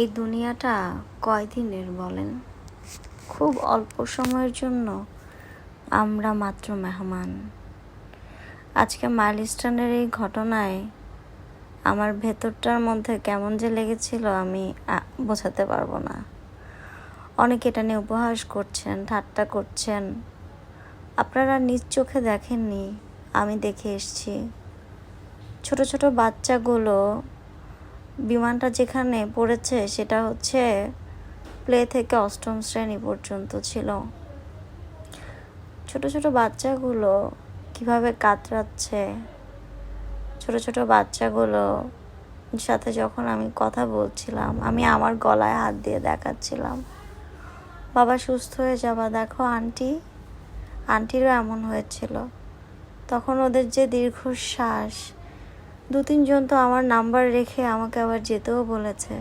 এই দুনিয়াটা কয়দিনের বলেন? খুব অল্প সময়ের জন্য আমরা মাত্র মেহমান। আজকে মাইলস্টোনের এই ঘটনায় আমার ভেতরটার মধ্যে কেমন যে লেগেছিল আমি বোঝাতে পারব না। অনেকে এটা নিয়ে উপহাস করছেন, ঠাট্টা করছেন। আপনারা নিজ চোখে দেখেননি, আমি দেখে এসেছি। ছোট ছোট বাচ্চাগুলো বিমানটা যেখানে পড়েছে সেটা হচ্ছে প্লে থেকে অষ্টম শ্রেণি পর্যন্ত ছিল। ছোট ছোট বাচ্চাগুলো কীভাবে কাতরাচ্ছে, ছোট ছোট বাচ্চাগুলো সাথে যখন আমি কথা বলছিলাম, আমি আমার গলায় হাত দিয়ে দেখাচ্ছিলাম। বাবা সুস্থ হয়ে যাবা, দেখো আন্টি। আন্টিরও এমন হয়েছিল। তখন ওদের যে দীর্ঘশ্বাস দু তিনজন তো আমার নাম্বার রেখে আমাকে আবার যেতেও বলেছে।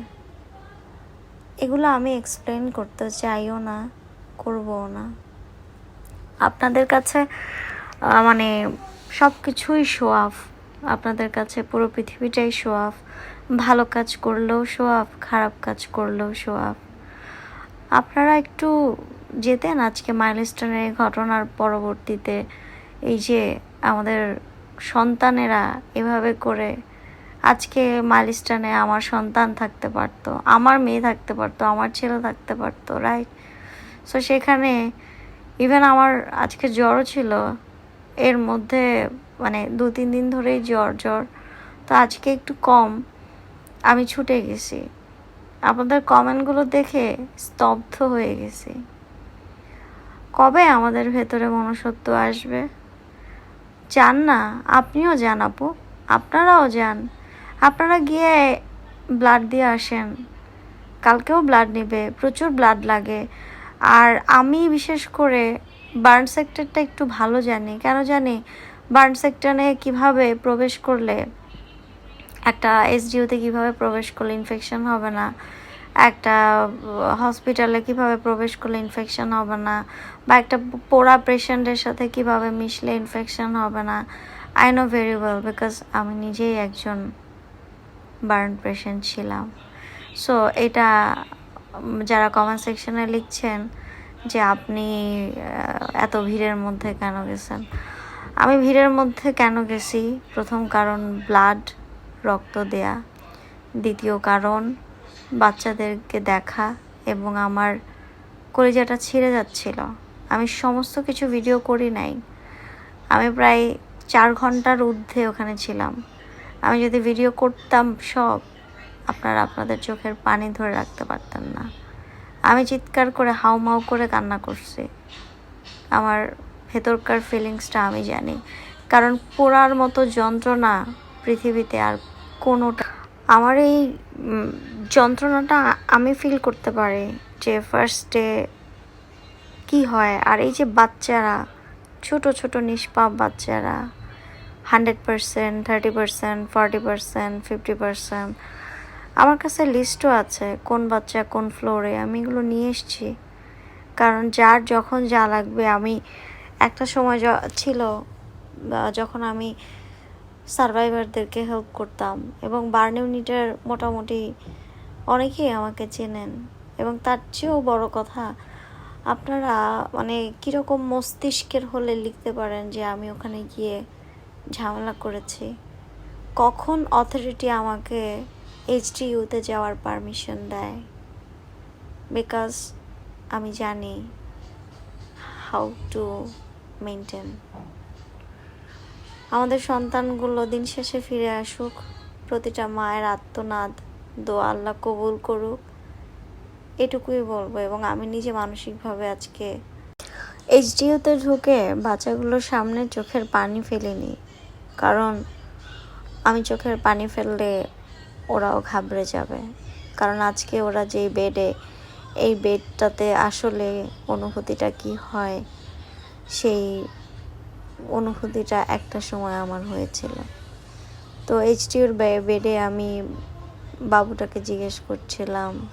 এগুলো আমি এক্সপ্লেন করতে চাইও না, করবও না। আপনাদের কাছে মানে সব কিছুই শো অফ আপনাদের কাছে পুরো পৃথিবীটাই শো অফ ভালো কাজ করলেও শো অফ খারাপ কাজ করলেও শো অফ আপনারা একটু যেতেন আজকে মাইলস্টোনের ঘটনার পরবর্তীতে। এই যে আমাদের সন্তানেরা এভাবে করে আজকে মাইলস্টোনে আমার সন্তান থাকতে পারতো, আমার মেয়ে থাকতে পারতো, আমার ছেলে থাকতে পারতো রাইট সো সেখানে ইভেন আমার আজকে জ্বরও ছিল, এর মধ্যে মানে দু, তিন দিন ধরেই জ্বর জ্বর। তো আজকে একটু কম, আমি ছুটে গেছি। আপনাদের কমেন্টগুলো দেখে স্তব্ধ হয়ে গেছি। কবে আমাদের ভেতরে মনুষ্যত্ব আসবে? যান না, আপনিও যান আপু, আপনারাও যান। আপনারা গিয়ে ব্লাড দিয়ে আসেন। কালকেও ব্লাড নেবে, প্রচুর ব্লাড লাগে। আর আমি বিশেষ করে বার্ন সেক্টরটা একটু ভালো জানি। কেন জানি? বার্ন সেক্টরে কীভাবে প্রবেশ করলে, একটা এসডিওতে কীভাবে প্রবেশ করলে ইনফেকশন হবে না? একটা হসপিটালে কীভাবে প্রবেশ করলে ইনফেকশন হবে না? বা একটা পোড়া পেশেন্টের সাথে কীভাবে মিশলে ইনফেকশন হবে না? I know very well because আমি নিজেই একজন বার্ন পেশেন্ট ছিলাম। সো এটা যারা কমেন্ট সেকশনে লিখছেন যে আপনি এত ভিড়ের মধ্যে কেন গেছেন? আমি ভিড়ের মধ্যে কেন গেছি? প্রথম কারণ ব্লাড রক্ত দেয়া। দ্বিতীয় কারণ বাচ্চাদেরকে দেখা এবং আমার কলিজাটা ছিঁড়ে যাচ্ছিল। আমি সমস্ত কিছু ভিডিও করি নাই। আমি প্রায় চার ঘণ্টার ঊর্ধ্বে ওখানে ছিলাম। আমি যদি ভিডিও করতাম সব, আপনারা আপনাদের চোখের পানি ধরে রাখতে পারতেন না। আমি চিৎকার করে হাউমাউ করে কান্না করছি। আমার ভেতরকার ফিলিংসটা আমি জানি। কারণ পোড়ার মতো যন্ত্রণা পৃথিবীতে আর কোনোটা আমার এই যন্ত্রণাটা আমি ফিল করতে পারি যে ফার্স্টে কি হয়। আর এই যে বাচ্চারা, ছোট ছোট নিষ্পাপ বাচ্চারা hundred percent thirty percent forty percent fifty percent আমার কাছে লিস্টও আছে কোন বাচ্চা কোন ফ্লোরে আমি এগুলো নিয়ে এসেছি। কারণ যার যখন যা লাগবে, আমি একটা সময় ছিল যখন আমি সার্ভাইভারদেরকে হেল্প করতাম এবং বার্ন ইউনিটের মোটামুটি অনেকেই আমাকে চেনেন। এবং তার চেয়েও বড় কথা, আপনারা মানে কীরকম মস্তিষ্কের হলে লিখতে পারেন যে আমি ওখানে গিয়ে ঝামেলা করেছি? কখন অথরিটি আমাকে এইচডিইউতে যাওয়ার পারমিশন দেয়? বিকজ আমি জানি হাউ টু মেনটেন আমাদের সন্তানগুলো দিন শেষে ফিরে আসুক। প্রতিটা মায়ের আত্মনাদ, দোয়া আল্লাহ কবুল করুক। এটুকুই বলব এবং আমি নিজে মানসিকভাবে আজকে এইচডিওতে ঢুকে বাচ্চাগুলোর সামনে চোখের পানি ফেলিনি। কারণ আমি চোখের পানি ফেললে ওরাও ঘাবড়ে যাবে। কারণ আজকে ওরা যেই বেডে, এই বেডটাতে আসলে অনুভূতিটা কি হয়, সেই অনুভূতিটা একটা সময় আমার হয়েছিল। তো এইচটিউর বেডে আমি বাবুটাকে জিজ্ঞেস করছিলাম,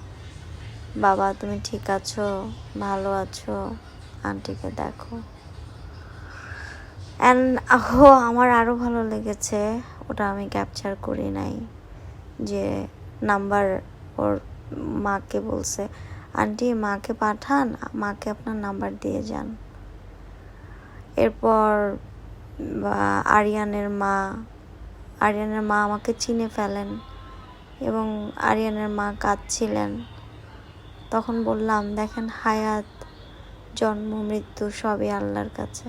বাবা, তুমি ঠিক আছো? ভালো আছো? আন্টিকে দেখো। অ্যান্ড ও, আমার আরও ভালো লেগেছে। ওটা আমি ক্যাপচার করি নাই। যে নাম্বার ওর মাকে বলছে, আন্টি, মাকে পাঠান, মাকে আপনার নাম্বার দিয়ে যান। এরপর আরিয়ানের মা আরিয়ানের মা আমাকে চিনে ফেলেন এবং আরিয়ানের মা কাঁদছিলেন। তখন বললাম, দেখেন, হায়াত, জন্ম, মৃত্যু সবই আল্লাহর কাছে।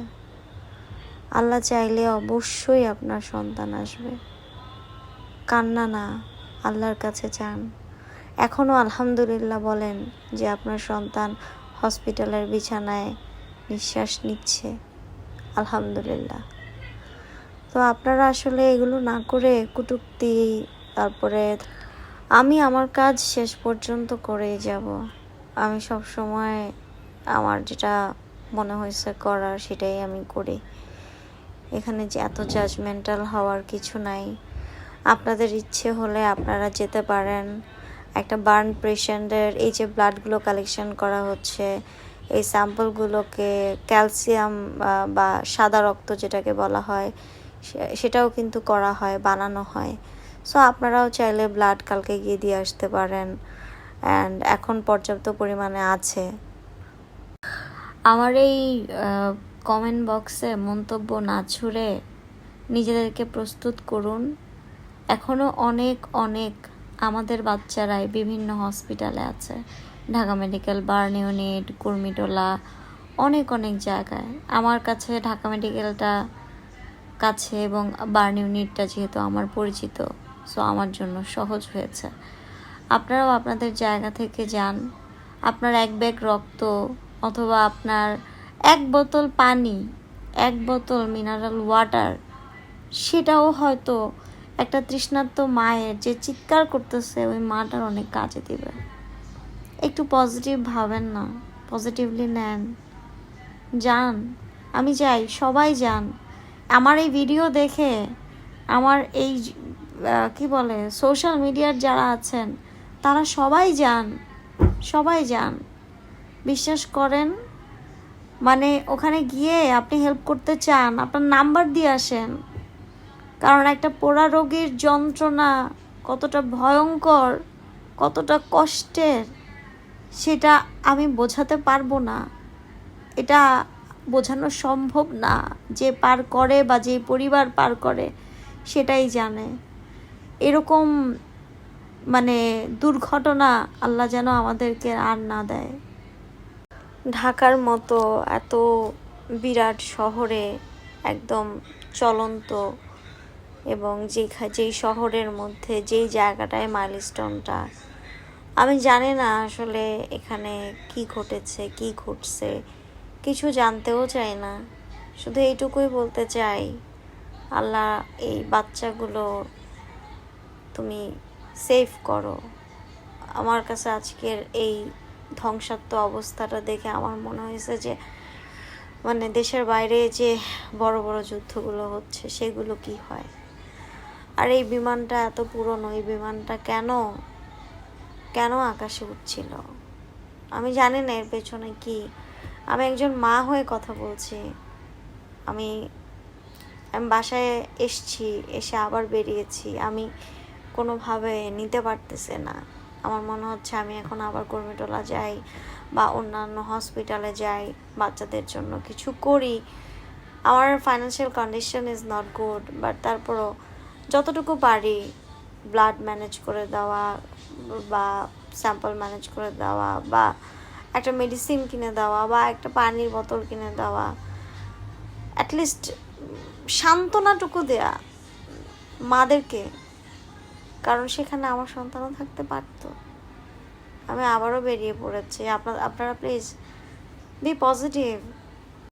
আল্লাহ চাইলে অবশ্যই আপনার সন্তান আসবে। কান্না না, আল্লাহর কাছে চান। এখনও আলহামদুলিল্লাহ বলেন যে, আপনার সন্তান হসপিটালের বিছানায় নিঃশ্বাস নিচ্ছে। আলহামদুলিল্লাহ। তো আপনারা আসলে এগুলো না করে কুটুক্তি, তারপরে আমি আমার কাজ শেষ পর্যন্ত করেই যাব। আমি সব সময় আমার যেটা মনে হয়েছে করার সেটাই আমি করি। এখানে যে এত জাজমেন্টাল হওয়ার কিছু নাই। আপনাদের ইচ্ছে হলে আপনারা যেতে পারেন। একটা বার্ন পেশেন্টের এই যে ব্লাডগুলো কালেকশন করা হচ্ছে এই স্যাম্পলগুলোকে ক্যালসিয়াম বা সাদা রক্ত যেটাকে বলা হয় সেটাও কিন্তু করা হয়, বানানো হয়। সো আপনারাও চাইলে ব্লাড কালকে গিয়ে দিয়ে আসতে পারেন। অ্যান্ড এখন পর্যাপ্ত পরিমাণে আছে। আমার এই কমেন্ট বক্সে মন্তব্য না ছুড়ে নিজেদেরকে প্রস্তুত করুন। এখনও অনেক অনেক আমাদের বাচ্চারাই বিভিন্ন হসপিটালে আছে। Dhaka medical, burn unit, Kurmitola, অনেক অনেক জায়গায়। আমার কাছে ঢাকা মেডিকেলটা কাছে এবং বার্ন ইউনিটটা যেহেতু আমার পরিচিত সো আমার জন্য সহজ হয়েছে। আপনারাও আপনাদের জায়গা থেকে যান। আপনার এক ব্যাগ রক্ত অথবা আপনার এক বোতল পানি, এক বোতল মিনারেল ওয়াটার সেটাও হয়তো একটা তৃষ্ণার্ত মায়ের যে চিৎকার করতেছে, ওই মাটার অনেক কাজে দিবে। একটু পজিটিভ ভাবেন না পজিটিভলি নেন। যান, আমি যাই, সবাই যান। আমার এই ভিডিও দেখে আমার এই কি বলে সোশ্যাল মিডিয়ার যারা আছেন, তারা সবাই যান সবাই যান। বিশ্বাস করেন? মানে ওখানে গিয়ে আপনি হেল্প করতে চান, আপনার নাম্বার দিয়ে আসেন। কারণ একটা পোড়া রোগীর যন্ত্রণা কতটা ভয়ঙ্কর, কতটা কষ্টের। সেটা আমি বোঝাতে পারব না। এটা বোঝানো সম্ভব না। যে পার করে বা যে পরিবার পার করে, সেটাই জানে। এরকম মানে দুর্ঘটনা আল্লাহ যেন আমাদেরকে আর না দেয়। ঢাকার মতো এত বিরাট শহরে একদম চলন্ত এবং যেখা যেই শহরের মধ্যে যেই জায়গাটায় মাইলস্টোনটা আমি জানি না আসলে এখানে কি ঘটেছে, কি ঘটছে। কিছু জানতেও চাই না। শুধু এইটুকুই বলতে চাই, আল্লাহ এই বাচ্চাগুলো তুমি সেভ করো। আমার কাছে আজকের এই ধ্বংসাত্ম অবস্থাটা দেখে আমার মনে হয়েছে যে মানে দেশের বাইরে যে বড় বড় যুদ্ধগুলো হচ্ছে, সেগুলো কি হয়? আর এই বিমানটা এত পুরনো, এই বিমানটা কেন কেন আকাশে উঠছিল? আমি জানি না এর পেছনে কি। আমি একজন মা হয়ে কথা বলছি। আমি আমি বাসায় এসছি, এসে আবার বেরিয়েছি। আমি কোনোভাবে নিতে পারতেছে না। আমার মনে হচ্ছে আমি এখন আবার কর্মীটোলা যাই বা অন্যান্য হসপিটালে যাই, বাচ্চাদের জন্য কিছু করি। আমার financial condition is not good but তারপরও যতটুকু পারি ব্লাড ম্যানেজ করে দেওয়া বা স্যাম্পল ম্যানেজ করে দেওয়া বা একটা মেডিসিন কিনে দেওয়া বা একটা পানির বোতল কিনে দেওয়া অ্যাটলিস্ট সান্ত্বনাটুকু দেয়া মাদেরকে। কারণ সেখানে আমার সন্তানও থাকতে পারতো। আমি আবারও বেরিয়ে পড়েছি। আপনার, আপনারা প্লিজ বি পজিটিভ